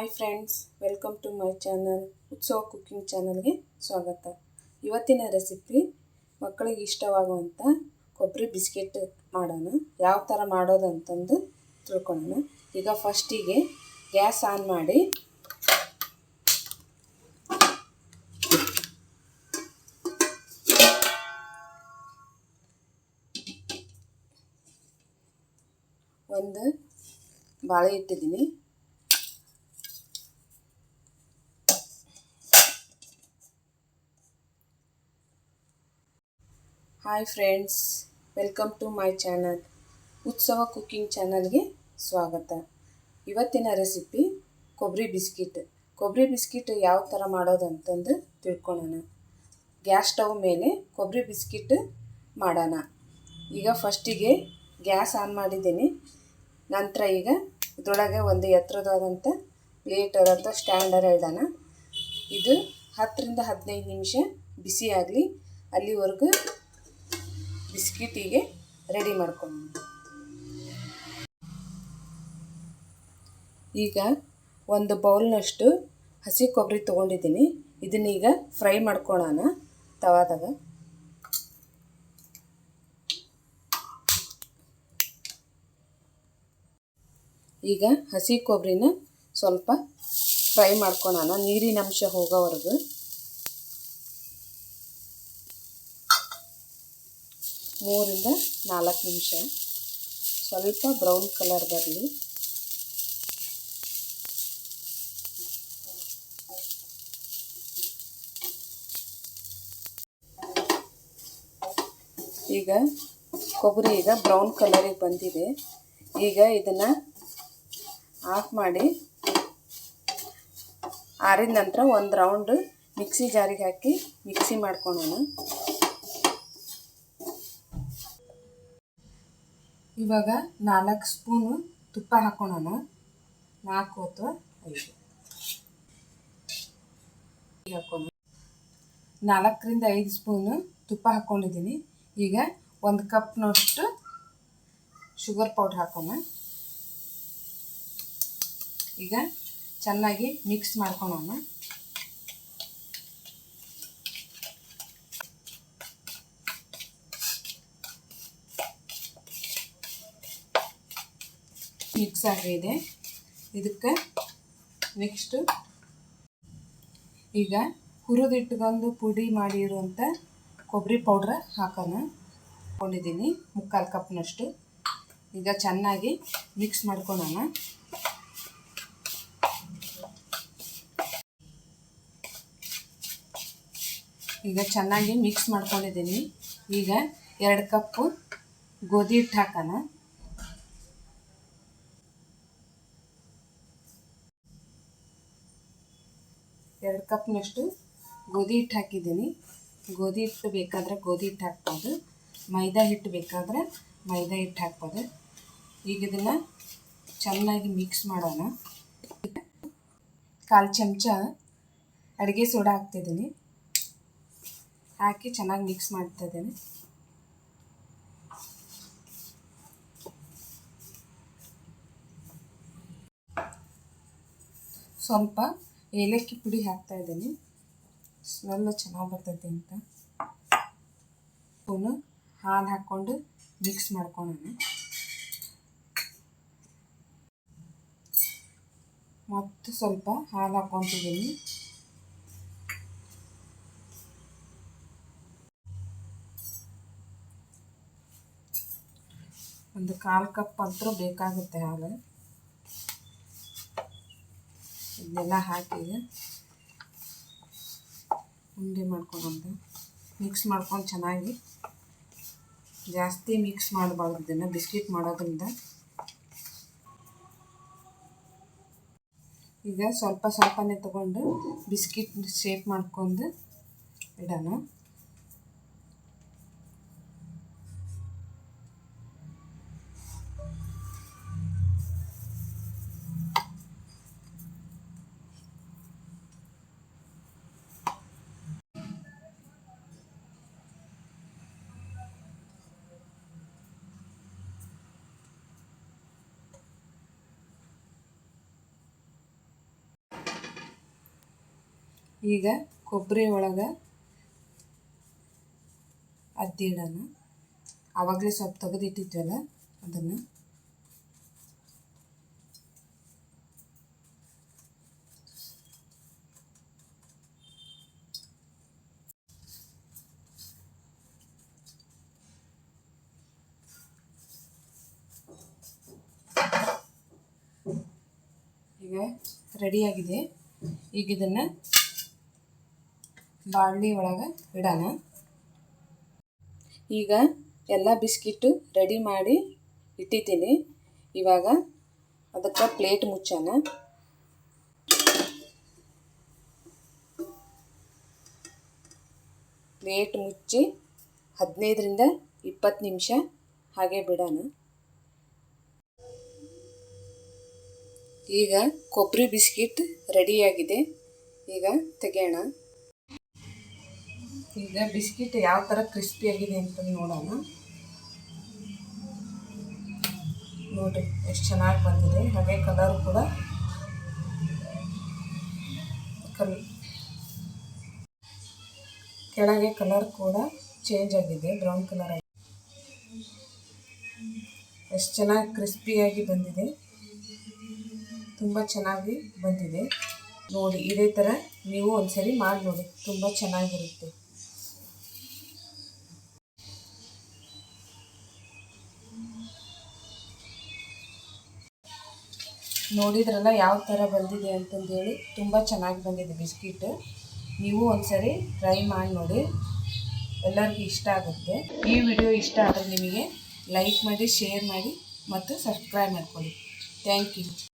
Hi friends welcome to my channel Utsava cooking ಚಾನಲ್ಗೆ ಸ್ವಾಗತ. ಇವತ್ತಿನ ರೆಸಿಪಿ ಮಕ್ಕಳಿಗೆ ಇಷ್ಟವಾಗುವಂಥ ಕೊಬ್ಬರಿ ಬಿಸ್ಕೆಟ್ ಮಾಡೋಣ. ಯಾವ ಥರ ಮಾಡೋದು ಅಂತಂದು ತಿಳ್ಕೊಳ್ಳೋಣ. ಈಗ ಫಸ್ಟಿಗೆ ಗ್ಯಾಸ್ ಆನ್ ಮಾಡಿ. ಒಂದು ಬಾಳೆ ಇಟ್ಟಿದ್ದೀನಿ. Hi friends welcome to my channel Utsava cooking ಚಾನಲ್ಗೆ ಸ್ವಾಗತ. ಇವತ್ತಿನ ರೆಸಿಪಿ ಕೊಬ್ಬರಿ ಬಿಸ್ಕಿಟ್. ಕೊಬ್ಬರಿ ಬಿಸ್ಕಿಟ್ ಯಾವ ಥರ ಮಾಡೋದು ಅಂತಂದು ತಿಳ್ಕೊಳ್ಳೋಣ ಗ್ಯಾಸ್ ಸ್ಟವ್ ಮೇಲೆ ಕೊಬ್ಬರಿ ಬಿಸ್ಕಿಟ್ ಮಾಡೋಣ. ಈಗ ಫಸ್ಟಿಗೆ ಗ್ಯಾಸ್ ಆನ್ ಮಾಡಿದ್ದೀನಿ. ನಂತರ ಈಗ ಇದರೊಳಗೆ ಒಂದು ಎತ್ತರದಾದಂಥ ಪ್ಲೇಟ್ ಆದಂಥ ಸ್ಟ್ಯಾಂಡರ್ ಇಡೋಣ. ಇದು ಹತ್ತರಿಂದ ಹದಿನೈದು ನಿಮಿಷ ಬಿಸಿ ಆಗಲಿ ಅಲ್ಲಿವರೆಗೂ ಬಿಸ್ಕಿಟಿಗೆ ರೆಡಿ ಮಾಡ್ಕೊಂಡು ಈಗ ಒಂದು ಬೌಲ್ನಷ್ಟು ಹಸಿ ಕೊಬ್ಬರಿ ತೊಗೊಂಡಿದ್ದೀನಿ. ಇದನ್ನೀಗ ಫ್ರೈ ಮಾಡ್ಕೊಳ್ಳೋಣ ತವಾದಾಗ. ಈಗ ಹಸಿ ಕೊಬ್ಬರಿನ ಸ್ವಲ್ಪ ಫ್ರೈ ಮಾಡ್ಕೊಳ್ಳೋಣ ನೀರಿನ ಅಂಶ ಹೋಗೋವರೆಗೂ. ಮೂರಿಂದ ನಾಲ್ಕು ನಿಮಿಷ. ಸ್ವಲ್ಪ ಬ್ರೌನ್ ಕಲರ್ ಬರಲಿ. ಈಗ ಕೊಬ್ಬರಿ ಈಗ ಬ್ರೌನ್ ಕಲರಿಗೆ ಬಂದಿದೆ. ಈಗ ಇದನ್ನು ಆಫ್ ಮಾಡಿ ಆರಿದ ನಂತರ ಒಂದು ರೌಂಡ್ ಮಿಕ್ಸಿ ಜಾರಿಗೆ ಹಾಕಿ ಮಿಕ್ಸಿ ಮಾಡ್ಕೊಳ್ಳೋಣ ಇವಾಗ ನಾಲ್ಕು ಸ್ಪೂನು ತುಪ್ಪ ಹಾಕೋಣ ನಾಲ್ಕು ಅಥವಾ ಐದು. ನಾಲ್ಕರಿಂದ ಐದು ಸ್ಪೂನು ತುಪ್ಪ ಹಾಕ್ಕೊಂಡಿದ್ದೀನಿ ಈಗ ಒಂದು ಕಪ್ನಷ್ಟು ಶುಗರ್ ಪೌಡ್ರ್ ಹಾಕೋಣ. ಈಗ ಚೆನ್ನಾಗಿ ಮಿಕ್ಸ್ ಮಾಡ್ಕೊಳ್ಳೋಣ ಮಿಕ್ಸ್ ಆಗಿದೆ. ಇದಕ್ಕೆ ನೆಕ್ಸ್ಟು ಈಗ ಹುರಿದಿಟ್ಕೊಂಡು ಪುಡಿ ಮಾಡಿರುವಂಥ ಕೊಬ್ಬರಿ ಪೌಡ್ರ್ ಹಾಕೋಣ. ಹಾಕೊಂಡಿದ್ದೀನಿ ಮುಕ್ಕಾಲು ಕಪ್ನಷ್ಟು. ಈಗ ಚೆನ್ನಾಗಿ ಮಿಕ್ಸ್ ಮಾಡ್ಕೊಳ್ಳೋಣ ಈಗ ಚೆನ್ನಾಗಿ ಮಿಕ್ಸ್ ಮಾಡ್ಕೊಂಡಿದ್ದೀನಿ. ಈಗ ಎರಡು ಕಪ್ಪು ಗೋಧಿ ಹಿಟ್ಟು ಹಾಕೋಣ. ಎರಡು ಕಪ್ನಷ್ಟು ಗೋಧಿ ಹಿಟ್ಟು ಹಾಕಿದ್ದೀನಿ. ಗೋಧಿ ಹಿಟ್ಟು ಬೇಕಾದ್ರೆ ಗೋಧಿ ಹಿಟ್ಟು ಹಾಕ್ಬೋದು. ಮೈದಾ ಹಿಟ್ಟು ಬೇಕಾದ್ರೆ ಮೈದಾ ಹಿಟ್ಟು ಹಾಕ್ಬೋದು. ಈಗ ಇದನ್ನು ಚೆನ್ನಾಗಿ ಮಿಕ್ಸ್ ಮಾಡೋಣ. ಕಾಲು ಚಮಚ ಅಡುಗೆ ಸೋಡಾ ಹಾಕ್ತಿದ್ದೀನಿ. ಹಾಕಿ ಚೆನ್ನಾಗಿ ಮಿಕ್ಸ್ ಮಾಡ್ತಾಯಿದ್ದೀನಿ ಸ್ವಲ್ಪ ಏಲಕ್ಕಿ ಪುಡಿ ಹಾಕ್ತಾ ಇದ್ದೀನಿ. ಸ್ಮೆಲ್ಲ ಚೆನ್ನಾಗಿ ಬರ್ತೈತೆ ಅಂತ. ಸ್ಪೂನು ಹಾಲು ಹಾಕ್ಕೊಂಡು ಮಿಕ್ಸ್ ಮಾಡ್ಕೊಳ್ಳೋಣ ಮತ್ತು ಸ್ವಲ್ಪ ಹಾಲು ಹಾಕ್ಕೊತಿದ್ದೀನಿ. ಒಂದು ಕಾಲು ಕಪ್ ಅಂತೂ ಬೇಕಾಗುತ್ತೆ ಹಾಲು. ಇದನ್ನೆಲ್ಲ ಹಾಕಿ ಉಂಡೆ ಮಾಡ್ಕೊಂಡಂತ ಮಿಕ್ಸ್ ಮಾಡ್ಕೊಂಡು ಚೆನ್ನಾಗಿ ಜಾಸ್ತಿ ಮಿಕ್ಸ್ ಮಾಡಬಾರ್ದು ಇದನ್ನು, ಬಿಸ್ಕಿಟ್ ಮಾಡೋದ್ರಿಂದ. ಈಗ ಸ್ವಲ್ಪ ಸ್ವಲ್ಪನೇ ತಗೊಂಡು ಬಿಸ್ಕಿಟ್ ಶೇಪ್ ಮಾಡ್ಕೊಂಡು ಇಡೋಣ. ಈಗ ಕೊಬ್ಬರಿ ಒಳಗೆ ಅದ್ದಿಡೋಣ ಆವಾಗಲೇ ಸ್ವಲ್ಪ ತೆಗೆದಿಟ್ಟಿದ್ವಲ್ಲ ಅದನ್ನು. ಈಗ ರೆಡಿಯಾಗಿದೆ ಈಗ ಇದನ್ನು ಬಾಣಲಿ ಒಳಗೆ ಇಡೋಣ. ಈಗ ಎಲ್ಲ ಬಿಸ್ಕಿಟ್ಟು ರೆಡಿ ಮಾಡಿ ಇಟ್ಟಿದ್ದೀನಿ. ಇವಾಗ ಅದಕ್ಕೆ ಪ್ಲೇಟ್ ಮುಚ್ಚೋಣ. ಪ್ಲೇಟ್ ಮುಚ್ಚಿ ಹದಿನೈದರಿಂದ ಇಪ್ಪತ್ತು ನಿಮಿಷ ಹಾಗೆ ಬಿಡೋಣ. ಈಗ ಕೊಬ್ಬರಿ ಬಿಸ್ಕಿಟ್ ರೆಡಿಯಾಗಿದೆ ಈಗ ತೆಗೆಯೋಣ. ಈಗ ಬಿಸ್ಕಿಟ್ ಯಾವ ಥರ ಕ್ರಿಸ್ಪಿ ಆಗಿದೆ ಅಂತ ನೋಡೋಣ. ನೋಡಿ ಎಷ್ಟು ಚೆನ್ನಾಗಿ ಬಂದಿದೆ. ಹಾಗೆ ಕಲರ್ ಕೂಡ. ಕಲ್ ಕೆಳಗೆ ಕಲರ್ ಕೂಡ ಚೇಂಜ್ ಆಗಿದೆ. ಬ್ರೌನ್ ಕಲರ್ ಆಗಿದೆ. ಎಷ್ಟು ಚೆನ್ನಾಗಿ ಕ್ರಿಸ್ಪಿಯಾಗಿ ಬಂದಿದೆ. ತುಂಬ ಚೆನ್ನಾಗಿ ಬಂದಿದೆ. ನೋಡಿ, ಇದೇ ಥರ ನೀವು ಒಂದ್ಸರಿ ಮಾಡಿ ನೋಡಿ ತುಂಬ ಚೆನ್ನಾಗಿರುತ್ತೆ. ನೋಡಿದ್ರಲ್ಲ ಯಾವ ಥರ ಬಂದಿದೆ ಅಂತಂದೇಳಿ ತುಂಬ ಚೆನ್ನಾಗಿ ಬಂದಿದೆ ಬಿಸ್ಕಿಟ್. ನೀವು ಒಂದ್ಸರಿ ಟ್ರೈ ಮಾಡಿ ನೋಡಿ. ಎಲ್ಲರಿಗೂ ಇಷ್ಟ ಆಗುತ್ತೆ. ಈ ವಿಡಿಯೋ ಇಷ್ಟ ಆದರೆ ನಿಮಗೆ ಲೈಕ್ ಮಾಡಿ, ಶೇರ್ ಮಾಡಿ ಮತ್ತು ಸಬ್ಸ್ಕ್ರೈಬ್ ಮಾಡ್ಕೊಳ್ಳಿ. Thank you.